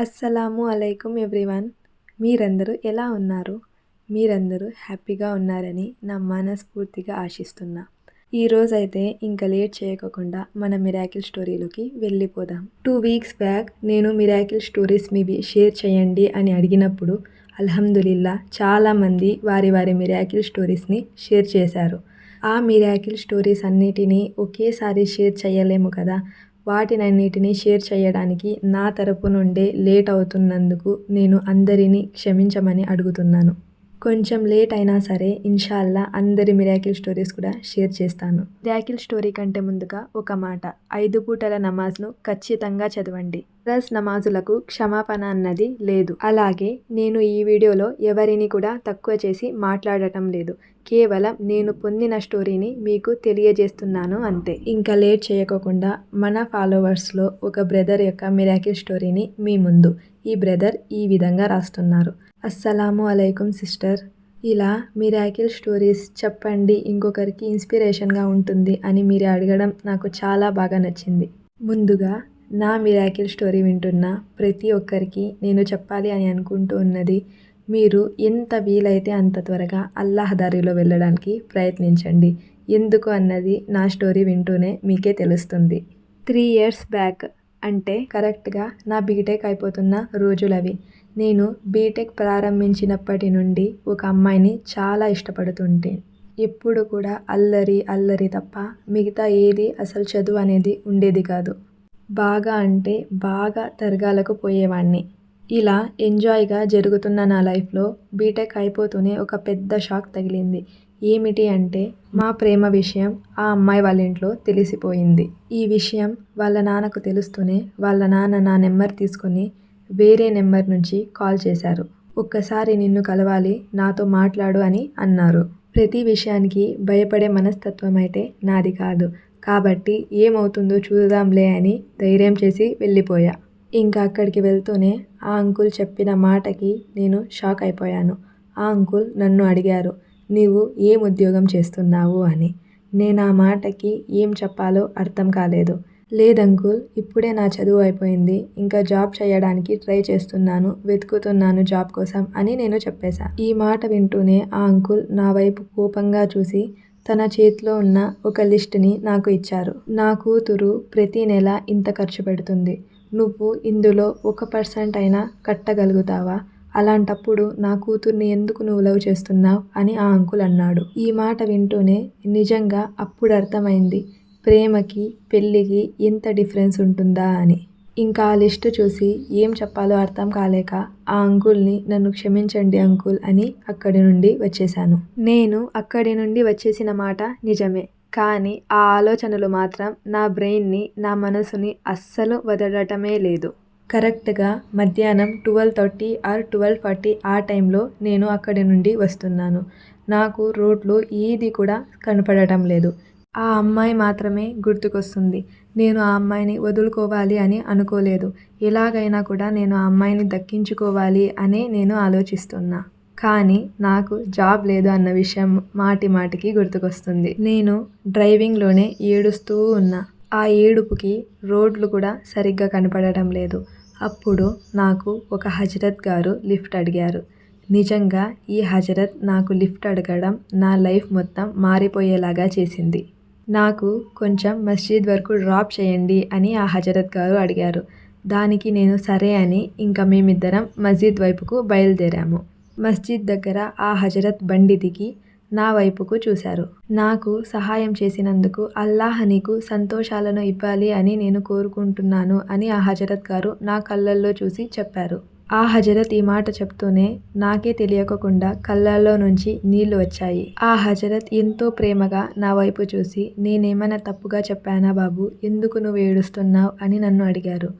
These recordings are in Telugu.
అస్సలాము అలైకుం ఎవ్రీవన్. మీరందరూ ఎలా ఉన్నారు? మీరందరూ హ్యాపీగా ఉన్నారని నా మనస్ఫూర్తిగా ఆశిస్తున్నా. ఈరోజైతే ఇంకా లేట్ చేయకోకుండా మన మిరాకిల్ స్టోరీలోకి వెళ్ళిపోదాం. టూ వీక్స్ బ్యాక్ నేను మిరాకిల్ స్టోరీస్ మీవి షేర్ చేయండి అని అడిగినప్పుడు అల్హమ్దులిల్లా చాలామంది వారి వారి మిరాకిల్ స్టోరీస్ని షేర్ చేశారు. ఆ మిరాకిల్ స్టోరీస్ అన్నిటినీ ఒకేసారి షేర్ చేయలేము కదా? వాటినన్నిటినీ షేర్ చేయడానికి నా తరపు నుండే లేట్ అవుతున్నందుకు నేను అందరినీ క్షమించమని అడుగుతున్నాను. కొంచెం లేట్ అయినా సరే ఇన్షాల్లా అందరి మిరాకిల్ స్టోరీస్ కూడా షేర్ చేస్తాను. మిరాకిల్ స్టోరీ కంటే ముందుగా ఒక మాట. ఐదు పూటల నమాజ్ను ఖచ్చితంగా చదవండి. ప్లస్ నమాజులకు క్షమాపణ అన్నది లేదు. అలాగే నేను ఈ వీడియోలో ఎవరిని కూడా తక్కువ చేసి మాట్లాడటం లేదు. కేవలం నేను పొందిన స్టోరీని మీకు తెలియజేస్తున్నాను అంతే. ఇంకా లేట్ చేయకోకుండా మన ఫాలోవర్స్లో ఒక బ్రదర్ యొక్క మిరాకిల్ స్టోరీని మీ ముందు. ఈ బ్రదర్ ఈ విధంగా రాస్తున్నారు. అస్సలాము అలైకుం సిస్టర్. ఇలా మిరాకిల్ స్టోరీస్ చెప్పండి ఇంకొకరికి ఇన్స్పిరేషన్గా ఉంటుంది అని మీరు అడగడం నాకు చాలా బాగా నచ్చింది. ముందుగా నా మిరాకిల్ స్టోరీ వింటున్న ప్రతి ఒక్కరికి నేను చెప్పాలి అని అనుకుంటూ ఉన్నది మీరు ఎంత వీలైతే అంత త్వరగా అల్లాహ్ దారిలో వెళ్ళడానికి ప్రయత్నించండి. ఎందుకు అన్నది నా స్టోరీ వింటూనే మీకే తెలుస్తుంది. త్రీ ఇయర్స్ బ్యాక్ అంటే కరెక్ట్గా నా బీటెక్ అయిపోతున్న రోజులవి. నేను బీటెక్ ప్రారంభించినప్పటి నుండి ఒక అమ్మాయిని చాలా ఇష్టపడుతుంటే ఎప్పుడు కూడా అల్లరి అల్లరి తప్ప మిగతా ఏది అసలు చదువు అనేది ఉండేది కాదు. బాగా అంటే బాగా తరగాలకు పోయేవాడిని ఇలా ఎంజాయ్గా జరుగుతున్న నా లైఫ్లో బీటెక్ అయిపోతూనే ఒక పెద్ద షాక్ తగిలింది. ఏమిటి అంటే మా ప్రేమ విషయం ఆ అమ్మాయి వాళ్ళ ఇంట్లో తెలిసిపోయింది. ఈ విషయం వాళ్ళ నాన్నకు తెలుస్తూనే వాళ్ళ నాన్న నా నెంబర్ తీసుకుని వేరే నెంబర్ నుంచి కాల్ చేశారు. ఒక్కసారి నిన్ను కలవాలి నాతో మాట్లాడు అని అన్నారు. ప్రతి విషయానికి భయపడే మనస్తత్వం అయితే నాది కాదు. కాబట్టి ఏమవుతుందో చూద్దాంలే అని ధైర్యం చేసి వెళ్ళిపోయా. ఇంకా అక్కడికి వెళ్తూనే ఆ అంకుల్ చెప్పిన మాటకి నేను షాక్ అయిపోయాను. ఆ అంకుల్ నన్ను అడిగారు నీవు ఏం ఉద్యోగం చేస్తున్నావు అని. నేను ఆ మాటకి ఏం చెప్పాలో అర్థం కాలేదు. లేదంకుల్ ఇప్పుడే నా చదువు అయిపోయింది. ఇంకా జాబ్ చేయడానికి ట్రై చేస్తున్నాను వెతుకుతున్నాను జాబ్ కోసం అని నేను చెప్పేశా. ఈ మాట వింటూనే ఆ అంకుల్ నా వైపు కోపంగా చూసి తన చేతిలో ఉన్న ఒక లిస్ట్ని నాకు ఇచ్చారు. నా కూతురు ప్రతి నెల ఇంత ఖర్చు పెడుతుంది. నువ్వు ఇందులో ఒక పర్సెంట్ అయినా కట్టగలుగుతావా? అలాంటప్పుడు నా కూతుర్ని ఎందుకు నువ్వు లవ్ చేస్తున్నావు? అని ఆ అంకుల్ అన్నాడు. ఈ మాట వింటూనే నిజంగా అప్పుడు అర్థమైంది. ప్రేమకి పెళ్ళికి ఎంత డిఫరెన్స్ ఉంటుందా అని. ఇంకా ఆ లిస్ట్ చూసి ఏం చెప్పాలో అర్థం కాలేక ఆ అంకుల్ని నన్ను క్షమించండి అంకుల్ అని అక్కడి నుండి వచ్చేసాను నేను అక్కడి నుండి వచ్చేసిన మాట నిజమే కానీ ఆ ఆలోచనలు మాత్రం నా బ్రెయిన్ని నా మనసుని అస్సలు వదలటమే లేదు. కరెక్ట్గా మధ్యాహ్నం twelve thirty or twelve forty ఆ టైంలో నేను అక్కడి నుండి వస్తున్నాను. నాకు రోడ్లో ఏది కూడా కనపడటం లేదు. ఆ అమ్మాయి మాత్రమే గుర్తుకొస్తుంది. నేను ఆ అమ్మాయిని వదులుకోవాలి అని అనుకోలేదు. ఎలాగైనా కూడా నేను ఆ అమ్మాయిని దక్కించుకోవాలి అనే నేను ఆలోచిస్తున్నా. కానీ నాకు జాబ్ లేదు అన్న విషయం మాటి మాటికి గుర్తుకొస్తుంది. నేను డ్రైవింగ్లోనే ఏడుస్తూ ఉన్నా. ఆ ఏడుపుకి రోడ్లు కూడా సరిగ్గా కనపడటం లేదు. అప్పుడు నాకు ఒక హజరత్ గారు లిఫ్ట్ అడిగారు. నిజంగా ఈ హజరత్ నాకు లిఫ్ట్ అడగడం నా లైఫ్ మొత్తం మారిపోయేలాగా చేసింది. నాకు కొంచెం మస్జిద్ వరకు డ్రాప్ చేయండి అని ఆ హజరత్ గారు అడిగారు. దానికి నేను సరే అని ఇంకా మేమిద్దరం మస్జిద్ వైపుకు బయలుదేరాము. మస్జిద్ దగ్గర ఆ హజరత్ బండి దిగి నా వైపుకు చూశారు. నాకు సహాయం చేసినందుకు అల్లాహ్ నీకు సంతోషాలను ఇవ్వాలి అని నేను కోరుకుంటున్నాను అని ఆ హజరత్ గారు నా కళ్ళల్లో చూసి చెప్పారు. ఆ హజరత్ ఈ మాట చెప్తూనే నాకే తెలియకుండా కళ్ళల్లో నుంచి నీళ్ళు వచ్చాయి. ఆ హజరత్ ఎంతో ప్రేమగా నా వైపు చూసి నేనేమైనా తప్పుగా చెప్పానా బాబు? ఎందుకు నువ్వు ఏడుస్తున్నావు? అని నన్ను అడిగారు.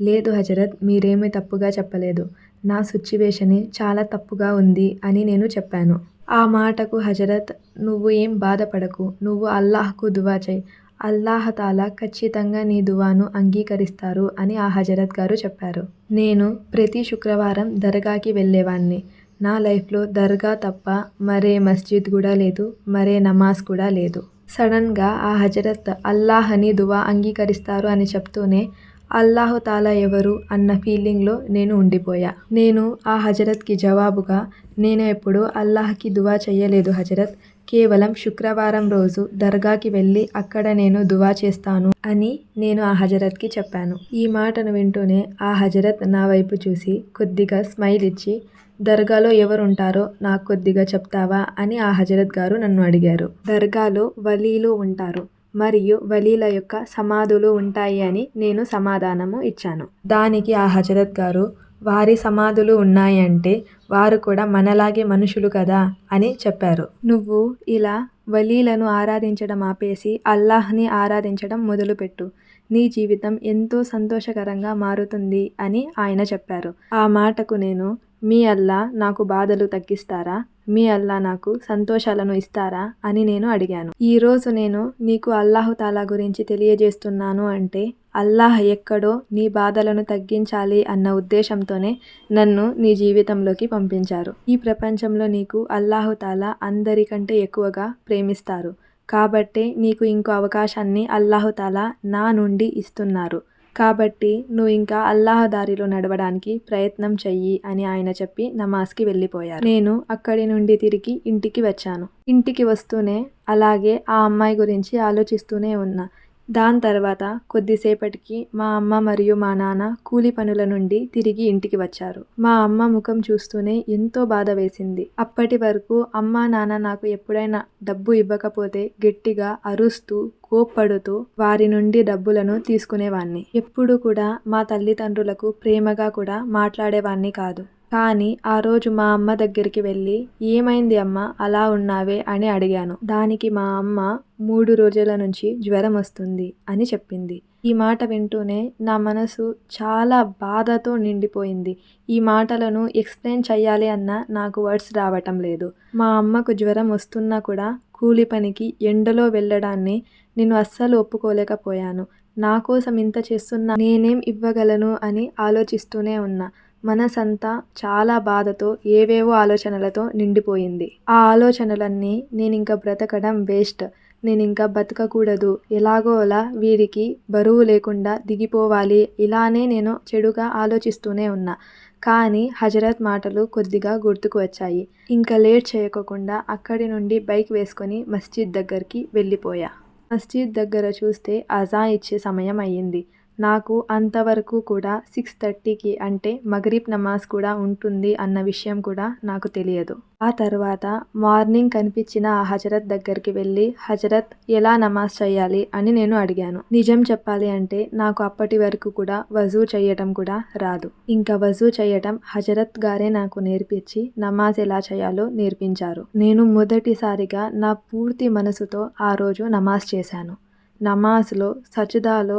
లేదు హజరత్ మీరేమీ తప్పుగా చెప్పలేదు. నా సిచ్యువేషనే చాలా తప్పుగా ఉంది అని నేను చెప్పాను. ఆ మాటకు హజరత్ నువ్వు ఏం బాధపడకు. నువ్వు అల్లాహ్కు దువా చేయి. అల్లాహతాలా ఖచ్చితంగా నీ దువాను అంగీకరిస్తారు అని ఆ హజరత్ గారు చెప్పారు. నేను ప్రతి శుక్రవారం దర్గాకి వెళ్ళేవాణ్ణి. నా లైఫ్లో దర్గా తప్ప మరే మస్జిద్ కూడా లేదు మరే నమాజ్ కూడా లేదు. సడన్గా ఆ హజరత్ అల్లాహ్ అని దువా అంగీకరిస్తారు అని చెప్తూనే అల్లాహుతాలా ఎవరు అన్న ఫీలింగ్లో నేను ఉండిపోయా. నేను ఆ హజరత్కి జవాబుగా నేను ఎప్పుడు అల్లాహ్కి దువా చేయలేదు హజరత్. కేవలం శుక్రవారం రోజు దర్గాకి వెళ్ళి అక్కడ నేను దువా చేస్తాను అని నేను ఆ హజరత్కి చెప్పాను. ఈ మాటను వింటూనే ఆ హజరత్ నా వైపు చూసి కొద్దిగా స్మైల్ ఇచ్చి దర్గాలో ఎవరుంటారో నాకు కొద్దిగా చెప్తావా? అని ఆ హజరత్ గారు నన్ను అడిగారు. దర్గాలో వలీలు ఉంటారు మరియు వలీల యొక్క సమాధులు ఉంటాయి అని నేను సమాధానము ఇచ్చాను. దానికి ఆ హజరత్ గారు వారి సమాధులు ఉన్నాయంటే వారు కూడా మనలాగే మనుషులు కదా అని చెప్పారు. నువ్వు ఇలా వలీలను ఆరాధించడం ఆపేసి అల్లాహ్ని ఆరాధించడం మొదలుపెట్టు. నీ జీవితం ఎంతో సంతోషకరంగా మారుతుంది అని ఆయన చెప్పారు. ఆ మాటకు నేను మీ అల్లా నాకు బాధలు తగ్గిస్తారా? మీ అల్లా నాకు సంతోషాలను ఇస్తారా? అని నేను అడిగాను. ఈరోజు నేను నీకు అల్లాహుతాలా గురించి తెలియజేస్తున్నాను అంటే అల్లాహ్ ఎక్కడో నీ బాధలను తగ్గించాలి అన్న ఉద్దేశంతోనే నన్ను నీ జీవితంలోకి పంపించారు. ఈ ప్రపంచంలో నీకు అల్లాహుతాలా అందరికంటే ఎక్కువగా ప్రేమిస్తారు. కాబట్టే నీకు ఇంకో అవకాశాన్ని అల్లాహుతాలా నా నుండి ఇస్తున్నారు. కాబట్టి నువ్వు ఇంకా అల్లాహ దారిలో నడవడానికి ప్రయత్నం చెయ్యి అని ఆయన చెప్పి నమాజ్కి వెళ్ళిపోయారు. నేను అక్కడి నుండి తిరిగి ఇంటికి వచ్చాను. ఇంటికి వస్తూనే అలాగే ఆ అమ్మాయి గురించి ఆలోచిస్తూనే ఉన్నా. దాని తర్వాత కొద్దిసేపటికి మా అమ్మ మరియు మా నాన్న కూలి పనుల నుండి తిరిగి ఇంటికి వచ్చారు. మా అమ్మ ముఖం చూస్తూనే ఎంతో బాధ వేసింది. అప్పటి వరకు అమ్మ నాన్న నాకు ఎప్పుడైనా డబ్బు ఇవ్వకపోతే గట్టిగా అరుస్తూ కోప్పడుతూ వారి నుండి డబ్బులను తీసుకునేవాణ్ణి. ఎప్పుడు కూడా మా తల్లిదండ్రులకు ప్రేమగా కూడా మాట్లాడేవాణ్ణి కాదు. కానీ ఆ రోజు మా అమ్మ దగ్గరికి వెళ్ళి ఏమైంది అమ్మ? అలా ఉన్నావే? అని అడిగాను. దానికి మా అమ్మ మూడు రోజుల నుంచి జ్వరం వస్తుంది అని చెప్పింది. ఈ మాట వింటూనే నా మనసు చాలా బాధతో నిండిపోయింది. ఈ మాటలను ఎక్స్ప్లెయిన్ చెయ్యాలి అన్న నాకు వర్డ్స్ రావటం లేదు. మా అమ్మకు జ్వరం వస్తున్నా కూడా కూలి పనికి ఎండలో వెళ్ళడాన్ని నేను అస్సలు ఒప్పుకోలేకపోయాను. నా కోసం ఇంత చేస్తున్నా నేనేం ఇవ్వగలను అని ఆలోచిస్తూనే ఉన్నా. మనసంతా చాలా బాధతో ఏవేవో ఆలోచనలతో నిండిపోయింది. ఆ ఆలోచనలన్నీ నేను ఇంకా బ్రతకడం వేస్ట్. నేను ఇంకా బతకకూడదు. ఎలాగో అలా వీరికి బరువు లేకుండా దిగిపోవాలి. ఇలానే నేను చెడుగా ఆలోచిస్తూనే ఉన్నా. కానీ హజరత్ మాటలు కొద్దిగా గుర్తుకు వచ్చాయి. ఇంకా లేట్ చేయకోకుండా అక్కడి నుండి బైక్ వేసుకొని మస్జిద్ దగ్గరికి వెళ్ళిపోయా. మస్జిద్ దగ్గర చూస్తే అజా ఇచ్చే సమయం అయ్యింది. నాకు అంతవరకు కూడా సిక్స్ థర్టీకి అంటే మగరీబ్ నమాజ్ కూడా ఉంటుంది అన్న విషయం కూడా నాకు తెలియదు. ఆ తర్వాత మార్నింగ్ కనిపించిన ఆ హజరత్ దగ్గరికి వెళ్ళి హజరత్ ఎలా నమాజ్ చేయాలి? అని నేను అడిగాను. నిజం చెప్పాలి అంటే నాకు అప్పటి వరకు కూడా వజూ చేయటం కూడా రాదు. ఇంకా వజూ చేయటం హజరత్ గారే నాకు నేర్పించి నమాజ్ ఎలా చేయాలో నేర్పించారు. నేను మొదటిసారిగా నా పూర్తి మనసుతో ఆ రోజు నమాజ్ చేశాను. నమాజ్లో సజదాలో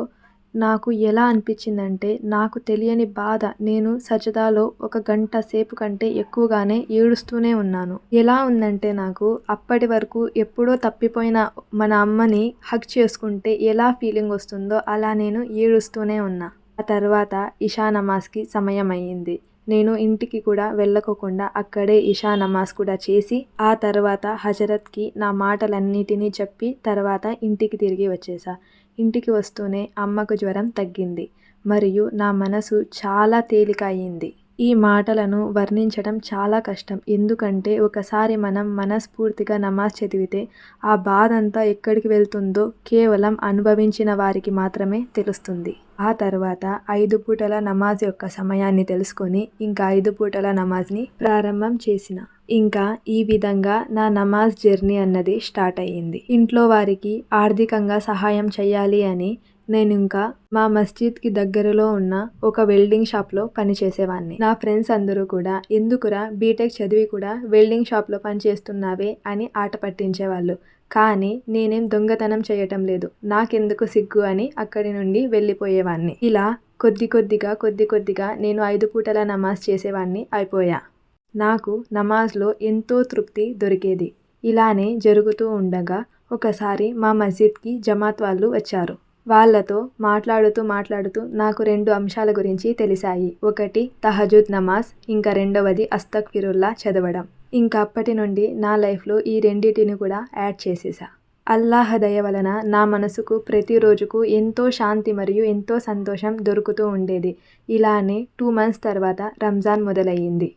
నాకు ఎలా అనిపించిందంటే నాకు తెలియని బాధ. నేను సజదాలో ఒక గంట సేపు కంటే ఎక్కువగానే ఏడుస్తూనే ఉన్నాను. ఎలా ఉందంటే నాకు అప్పటి వరకు ఎప్పుడో తప్పిపోయిన మన అమ్మని హక్ చేసుకుంటే ఎలా ఫీలింగ్ వస్తుందో అలా నేను ఏడుస్తూనే ఉన్నా. ఆ తర్వాత ఇషా నమాజ్కి సమయం అయ్యింది నేను ఇంటికి కూడా వెళ్ళకోకుండా అక్కడే ఇషా నమాజ్ కూడా చేసి ఆ తర్వాత హజరత్కి నా మాటలన్నిటినీ చెప్పి తర్వాత ఇంటికి తిరిగి వచ్చేసా. ఇంటికి వస్తూనే అమ్మకు జ్వరం తగ్గింది. మరియు నా మనసు చాలా తేలిక అయింది ఈ మాటలను వర్ణించడం చాలా కష్టం. ఎందుకంటే ఒకసారి మనం మనస్ఫూర్తిగా నమాజ్ చదివితే ఆ బాధ అంతా ఎక్కడికి వెళ్తుందో కేవలం అనుభవించిన వారికి మాత్రమే తెలుస్తుంది. ఆ తర్వాత ఐదు పూటల నమాజ్ యొక్క సమయాన్ని తెలుసుకొని ఇంకా ఐదు పూటల నమాజ్ని ప్రారంభం చేసిన. ఇంకా ఈ విధంగా నా నమాజ్ జర్నీ అన్నది స్టార్ట్ అయ్యింది. ఇంట్లో వారికి ఆర్థికంగా సహాయం చేయాలి అని నేను ఇంకా మా మస్జిద్కి దగ్గరలో ఉన్న ఒక వెల్డింగ్ షాప్లో పనిచేసేవాడిని నా ఫ్రెండ్స్ అందరూ కూడా ఎందుకురా బీటెక్ చదివి కూడా వెల్డింగ్ షాప్లో పనిచేస్తున్నావే? అని ఆట పట్టించేవాళ్ళు. కానీ నేనేం దొంగతనం చేయటం లేదు. నాకెందుకు సిగ్గు అని అక్కడి నుండి వెళ్ళిపోయేవాడిని ఇలా కొద్ది కొద్దిగా కొద్ది కొద్దిగా నేను ఐదు పూటల నమాజ్ చేసేవాడిని అయిపోయా. నాకు నమాజ్లో ఎంతో తృప్తి దొరికేది. ఇలానే జరుగుతూ ఉండగా ఒకసారి మా మస్జిద్కి జమాత్ వాళ్ళు వచ్చారు. వాళ్ళతో మాట్లాడుతూ మాట్లాడుతూ నాకు రెండు అంశాల గురించి తెలిసాయి. ఒకటి తహజుద్ నమాజ్ ఇంకా రెండవది అస్తక్ ఫిరుల్లా చదవడం. ఇంకా అప్పటి నుండి నా లైఫ్లో ఈ రెండింటిని కూడా యాడ్ చేసేసా. అల్లాహ దయ వలన నా మనసుకు ప్రతిరోజుకు ఎంతో శాంతి మరియు ఎంతో సంతోషం దొరుకుతూ ఉండేది. ఇలానే టూ మంత్స్ తర్వాత రంజాన్ మొదలయ్యింది.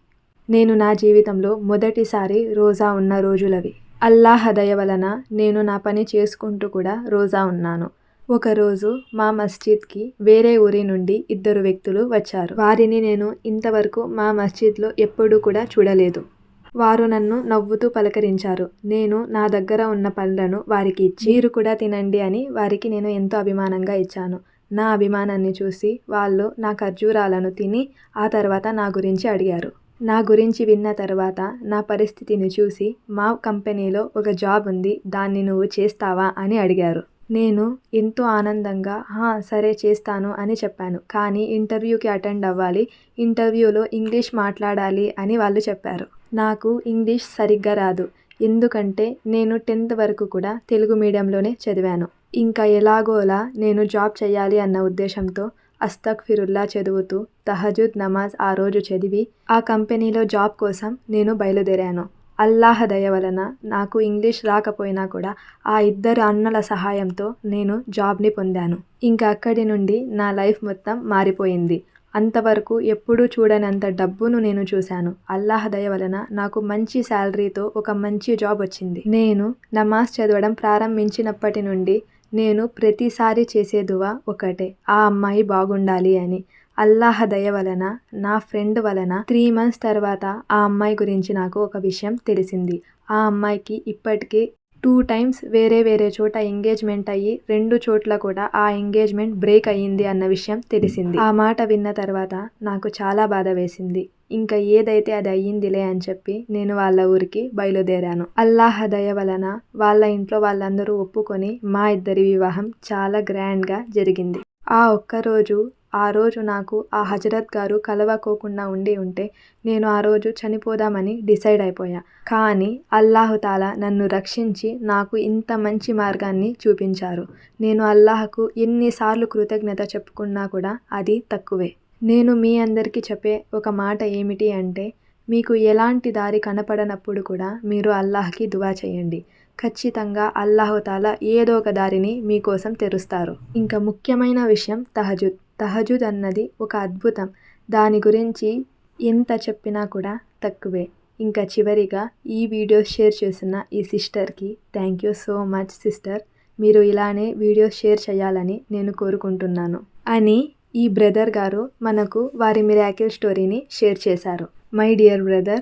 నేను నా జీవితంలో మొదటిసారి రోజా ఉన్న రోజులవి. అల్లాహ దయ వలన నేను నా పని చేసుకుంటూ కూడా రోజా ఉన్నాను. ఒకరోజు మా మస్జిద్కి వేరే ఊరి నుండి ఇద్దరు వ్యక్తులు వచ్చారు. వారిని నేను ఇంతవరకు మా మస్జిద్లో ఎప్పుడూ కూడా చూడలేదు. వారు నన్ను నవ్వుతూ పలకరించారు. నేను నా దగ్గర ఉన్న పళ్ళను వారికి ఇచ్చి మీరు కూడా తినండి అని వారికి నేను ఎంతో అభిమానంగా ఇచ్చాను. నా అభిమానాన్ని చూసి వాళ్ళు నా ఖర్జూరాలను తిని ఆ తర్వాత నా గురించి అడిగారు. నా గురించి విన్న తర్వాత నా పరిస్థితిని చూసి మా కంపెనీలో ఒక జాబ్ ఉంది దాన్ని నువ్వు చేస్తావా అని అడిగారు. నేను ఎంతో ఆనందంగా "హా, సరే చేస్తాను అని చెప్పాను. కానీ ఇంటర్వ్యూకి అటెండ్ అవ్వాలి ఇంటర్వ్యూలో ఇంగ్లీష్ మాట్లాడాలి అని వాళ్ళు చెప్పారు. నాకు ఇంగ్లీష్ సరిగ్గా రాదు. ఎందుకంటే నేను టెన్త్ వరకు కూడా తెలుగు మీడియంలోనే చదివాను. ఇంకా ఎలాగోలా నేను జాబ్ చేయాలి అన్న ఉద్దేశంతో అస్తక్ ఫిరుల్లా చదువుతూ తహజుద్ నమాజ్ ఆ రోజు చదివి ఆ కంపెనీలో జాబ్ కోసం నేను బయలుదేరాను. అల్లాహ దయ వలన నాకు ఇంగ్లీష్ రాకపోయినా కూడా ఆ ఇద్దరు అన్నల సహాయంతో నేను జాబ్ని పొందాను. ఇంకా అక్కడి నుండి నా లైఫ్ మొత్తం మారిపోయింది. అంతవరకు ఎప్పుడూ చూడనంత డబ్బును నేను చూశాను. అల్లాహ్ దయ వలన నాకు మంచి శాలరీతో ఒక మంచి జాబ్ వచ్చింది. నేను నమాజ్ చదవడం ప్రారంభించినప్పటి నుండి నేను ప్రతిసారి చేసే దువా ఒకటే. ఆ అమ్మాయి బాగుండాలి అని. అల్లాహ దయ వలన నా ఫ్రెండ్ వలన త్రీ మంత్స్ తర్వాత ఆ అమ్మాయి గురించి నాకు ఒక విషయం తెలిసింది. ఆ అమ్మాయికి ఇప్పటికే టూ టైమ్స్ వేరే వేరే చోట ఎంగేజ్మెంట్ అయ్యి రెండు చోట్ల కూడా ఆ ఎంగేజ్మెంట్ బ్రేక్ అయ్యింది అన్న విషయం తెలిసింది. ఆ మాట విన్న తర్వాత నాకు చాలా బాధ వేసింది. ఇంకా ఏదైతే అది అయ్యిందిలే అని చెప్పి నేను వాళ్ళ ఊరికి బయలుదేరాను. అల్లాహ దయ వలన వాళ్ళ ఇంట్లో వాళ్ళందరూ ఒప్పుకొని మా ఇద్దరి వివాహం చాలా గ్రాండ్గా జరిగింది. ఆ ఒక్కరోజు ఆ రోజు నాకు ఆ హజరత్ గారు కలవకోకుండా ఉండి ఉంటే నేను ఆ రోజు చనిపోదామని డిసైడ్ అయిపోయా. కానీ అల్లాహుతాలా నన్ను రక్షించి నాకు ఇంత మంచి మార్గాన్ని చూపించారు. నేను అల్లాహకు ఎన్నిసార్లు కృతజ్ఞత చెప్పుకున్నా కూడా అది తక్కువే. నేను మీ అందరికీ చెప్పే ఒక మాట ఏమిటి అంటే మీకు ఎలాంటి దారి కనపడనప్పుడు కూడా మీరు అల్లాహ్కి దువా చేయండి. ఖచ్చితంగా అల్లాహుతాలా ఏదో ఒక దారిని మీకోసం తెరుస్తారు. ఇంకా ముఖ్యమైన విషయం తహజుద్. తహజుద్ అన్నది ఒక అద్భుతం. దాని గురించి ఎంత చెప్పినా కూడా తక్కువే. ఇంకా చివరిగా ఈ వీడియో షేర్ చేసిన ఈ సిస్టర్కి thank you so much sister. మీరు ఇలానే వీడియోస్ షేర్ చేయాలని నేను కోరుకుంటున్నాను. అని ఈ బ్రదర్ గారు మనకు వారి మిరాకిల్ స్టోరీని షేర్ చేశారు. మై డియర్ బ్రదర్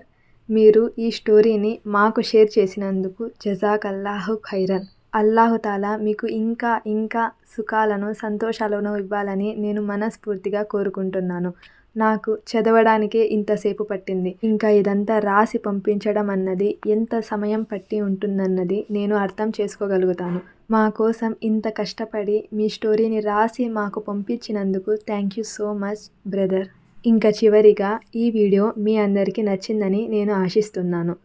మీరు ఈ స్టోరీని మాకు షేర్ చేసినందుకు జజాక్ అల్లాహు ఖైరన్. అల్లాహుతాలా మీకు ఇంకా ఇంకా సుఖాలను సంతోషాలను ఇవ్వాలని నేను మనస్ఫూర్తిగా కోరుకుంటున్నాను. నాకు చదవడానికే ఇంతసేపు పట్టింది. ఇంకా ఇదంతా రాసి పంపించడం అన్నది ఎంత సమయం పట్టి ఉంటుందన్నది నేను అర్థం చేసుకోగలుగుతాను. మా కోసం ఇంత కష్టపడి మీ స్టోరీని రాసి మాకు పంపించినందుకు thank you so much brother. ఇంకా చివరిగా ఈ వీడియో మీ అందరికీ నచ్చిందని నేను ఆశిస్తున్నాను.